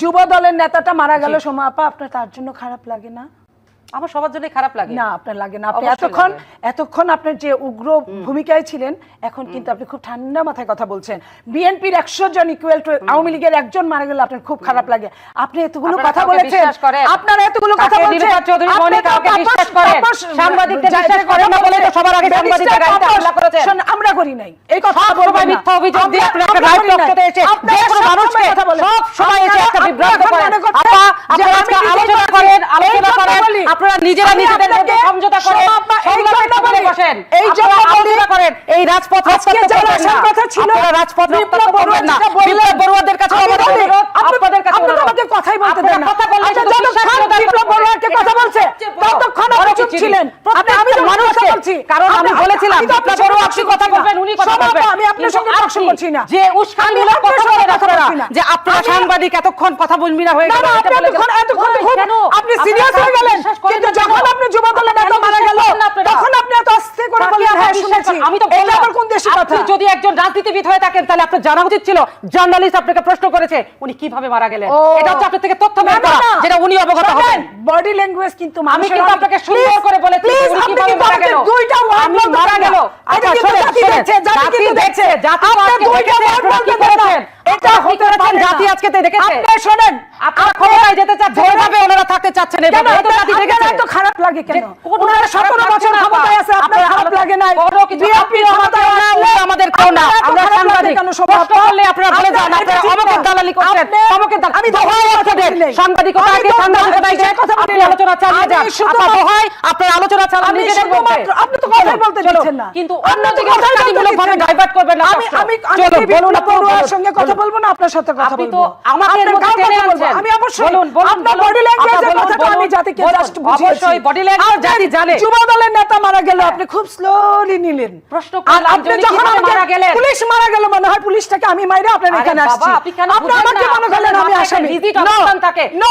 যুব দলের নেতাটা মারা গেল আপা আপনার তার জন্য খারাপ লাগে না? আমার সবার জন্য খারাপ লাগে। না আপনার লাগে না। আপনি এতক্ষণ এতক্ষণ আপনার যে উগ্র ভূমিকায় ছিলেন এখন কিন্তু আপনি খুব ঠান্ডা মাথায় কথা বলছেন। বিএনপির একশো জন ইকুয়াল টু আওয়ামী লীগের একজন মারা গেলে আপনার খুব খারাপ লাগে। আপনি এতগুলো কথা বলেছেন। আপনার এতগুলো কথা বলছেন। সাংবাদিকদের আমরা করি নাই। এই কথা মিথ্যা অভিযোগ দিয়ে রাইট এসে যে কোনো মানুষকে বিভ্রান্ত করেন। আপা আপনারা আজকে আলোচনা করেন আলোচনা করেন। আপনারা নিজেরা নিজেদের মধ্যে সমঝোতা করেন সংলাপে বলে বসেন। এই জন্য আলোচনা করেন। এই রাজপথ আজকে যারা আসার কথা ছিল আপনারা রাজপথ বিপ্লব বড়ুয়াদের কাছে আমাদের অনুরোধ আপনাদের কাছে আমাদের কথাই বলতে দেন না। ছিলেন আপনি আমি তো মানুষকে বলছি। কারণ আমি বলেছিলাম আপনি বড় আপনি কথা বলবেন উনি কথা বলবেন। আমি আপনার সঙ্গে প্রশ্ন করছি না। যে উস্কানিমূলক কথা বলেন আপনারা যে আপনারা সাংবাদিক এতক্ষণ কথা বলবি না হয়ে গেল এটা বলে এতক্ষণ এতক্ষণ খুব আপনি সিরিয়াস হয়ে গেলেন। কিন্তু যখন আপনি যুব দলের নেতা মারা গেল তখন আপনি এত আস্তে করে বললেন হ্যাঁ শুনেছি। আমি তো বললাম। বিদেশি কথা। আপনি যদি একজন রাজনীতিবিদ হয়ে থাকেন তাহলে আপনার জানা উচিত ছিল জার্নালিস্ট আপনাকে প্রশ্ন করেছে উনি কীভাবে মারা গেলেন। এটা হচ্ছে আপনার থেকে তথ্য বের করা যেটা উনি অবগত হবেন। বডি ল্যাঙ্গুয়েজ কিন্তু আমি কিন্তু আপনাকে সুন্দর করে বলে বলেছি উনি কীভাবে মারা গেলেন দুইটা ওয়ার্ড বলতে মারা গেল। আচ্ছা শুনুন জাতি দেখছে জাতি আপনি দুইটা ওয়ার্ড বলতে করেছেন? এটা হতে পারে জাতি আজকে তে দেখেছে। আপনি শুনেন আপনারা ক্ষমতায় যেতে চাচ্ছেন যেভাবে ওনারা থাকতে চাচ্ছেন এটা তো জাতি দেখেছে? তো খারাপ লাগে কেন? ওনারা 17 বছর লাগে নাই। আমাদের কেউ না। আমরা সাংবাদিক। কষ্ট করলে আপনারা বলে যান আপনারা অমকের দালালি করছেন অমকের আমি দোহাই আপনাদের। সাংবাদিকতা আগে সাংবাদিকতা এসে আপনি আলোচনা চালিয়ে যান। আপনার দোহাই আপনার আলোচনা চালান নিজেদের বলতে আপনি তো কথাই বলতে দিচ্ছেন না। কিন্তু অন্যদিকে সাংবাদিকমূলক ভাবে ডাইভার্ট করবেন না আমি আমি চলো বলুন আপনার সঙ্গে কথা বলব না আপনার সাথে কথা বলব। আমাদের মধ্যে টেনে আনছেন। আমি অবশ্যই বলুন আপনার বডি ল্যাঙ্গুয়েজের কথাটা আমি জাতিকে জাস্ট বুঝিয়েছি। অবশ্যই বডি ল্যাঙ্গুয়েজ জাতি জানে। যুব দলের নেতা মারা গেল আপনি খুব স্লো সকলই নিলেন। প্রশ্ন আর আপনি যখন মারা গেলেন? পুলিশ মারা গেল মনে হয় পুলিশটাকে আমি মাইরে আপনার এখানে আসছি। আপনি আমাকে মনে করলেন আমি আসামি।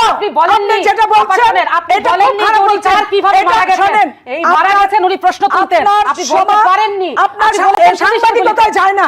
আপনি বলেন নি যেটা বলছেন আপনি বলেন উনি চার কীভাবে মারা গেছেন এই মারা গেছেন উনি প্রশ্ন করতেন আপনি বলতে পারেন আপনার আচ্ছা, সাংবাদিকতায় যায় না।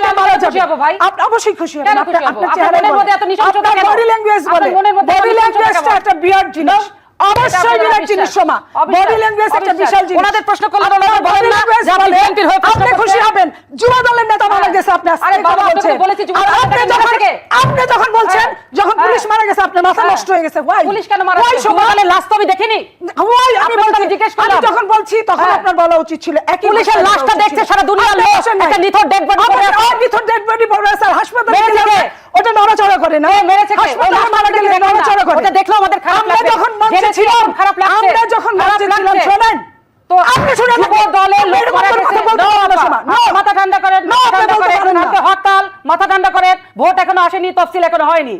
হব ভাই। আপনি অবশ্যই খুশি হবেন। আপনার মনের মধ্যে এত নিশানা বডি ল্যাঙ্গুয়েজ বলে। বডি ল্যাঙ্গুয়েজটা একটা বিয়ার জিনিস। অবশ্যই বিরাট জিনিস সোমা বডি ল্যাঙ্গুয়েজ একটা বিশাল জিনিস। ওনাদের প্রশ্ন করলে ওনারা বলেন না বিএনপির হয়ে আপনি খুশি হবেন। যুবা দলের নেতা হ্যাঁ। মারা গেছে আপনি আরে বাবা বলছেন। বলেছি যুবা আপনি যখন আপনি যখন বলছেন যখন হ্যাঁ। পুলিশ মারা গেছে আপনার মাথা নষ্ট হয়ে গেছে। ওয়াই পুলিশ কেন মারা গেছে? সকালে লাশ তো আমি দেখিনি ওয়াই আমি বলছি জিজ্ঞেস করলাম। যখন বলছি তখন আপনার বলা উচিত ছিল একই পুলিশের লাশটা দেখছে সারা দুনিয়া লোক। একটা নিথর ডেড বডি পড়ে আছে। নিথর ডেড বডি পড়ে আছে হাসপাতালে নড়াচড়া করে না। নড়াচড়া করে। ওটা দেখল আমাদের খারাপ যখন ছিলাম খারাপ আমরা যখন ছিলাম শুনেন। তো আপনি মাথা ঠান্ডা করেন ঠান্ডা করেন হরতাল মাথা ঠান্ডা করেন। ভোট এখনও আসেনি তফসিল এখনও হয়নি।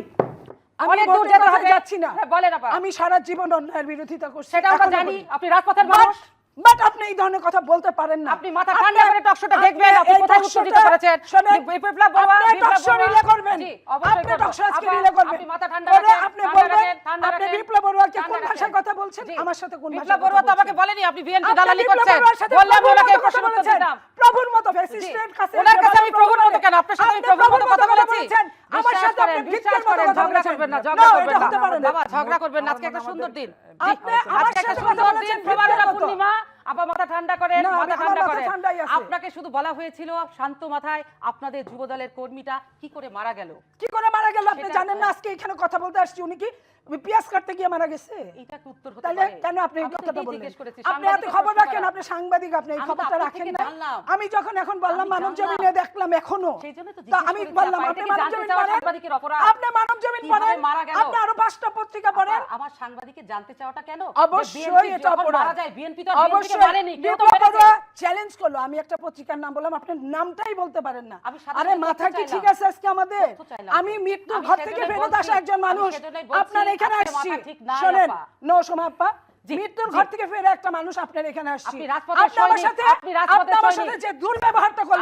আমি হ্যাঁ, সারা জীবন অন্যায়ের বিরোধিতা করছি। সেটা জানি। আপনি রাজপথের মানুষ। বাট আপনি এই ধরনের কথা বলতে পারেন না। আপনি মাথা ঠান্ডা করে টকশোটা দেখবেন আপনি কোথায় উত্তর দিতে পারেছেন বিপ্লব বড়ুয়া আপনি টকশো রিলে করবেন। আপনি টকশো আজকে রিলে করবেন। আপনি মাথা ঠান্ডা রাখেন আপনি বলবেন আপনি বিপ্লব বড়ুয়াকে কোন ভাষায় কথা বলছেন? আমার সাথে কোন বিপ্লব বড়ুয়া তো আমাকে বলেনি আপনি বিএনপি দালালি করছেন। বললাম ওনাকে প্রশ্ন করতে প্রভুর মতো ফ্যাসিস্টের কাছে ওনার কাছে আমি প্রভুর মতো কেন? আপনার সাথে আমি প্রভুর মতো কথা বলেছি। করবেন না ঝগড়া করবেন না। বাবা ঝগড়া করবেন না। আজকে একটা সুন্দর দিন। আপনি আমার আজকে একটা সাথে সুন্দর দিন। ফেব্রুয়ারি পূর্ণিমা আপা মাথা ঠান্ডা করেন মাথা ঠান্ডা করেন। আপনাকে শুধু বলা হয়েছিল শান্ত মাথায় আপনাদের যুবদলের কর্মীটা কি করে মারা গেল? কি করে মারা গেল আপনি জানেন না আজকে এখানে কথা বলতে আসছি। উনি কি পেঁয়াজ কাটতে গিয়ে মারা গেছে। এটা উত্তর হতে তাহলে কেন আপনি এই আমি কথাটা এটাই বললেন? জিজ্ঞেস করেছি, আপনি এত খবর রাখেন আপনি সাংবাদিক আপনি এই খবরটা রাখেন না আমি যখন এখন বললাম মানব জমিনে দেখলাম এখনও তো আমি বললাম আপনি মানব জমিন পড়েন আপনি মানব জমিন পড়েন আপনি আরও পাঁচটা পত্রিকা পড়েন। আমার সাংবাদিকের জানতে চাওয়াটা কেন? অবশ্যই এটা অপরাধ। মারা যায় বিএনপি তো আর মারেনি কেউ তো মেরেছে। চ্যালেঞ্জ করল। আমি একটা পত্রিকার নাম বললাম আপনি নামটাই বলতে পারেন না। আরে মাথা কি ঠিক আছে আজকে আমাদের? আমি মৃত্যুর আমি ঘর থেকে ফেরত আসা একজন মানুষ। আপনার এখানে আসছি। শোনেন নো সোমা আপা জি, মৃত্যুর ঘর থেকে ফিরে একটা মানুষ আপনার এখানে আসছি। আপনি আমার। সাথে যে দুর্ব্যবহারটা করলেন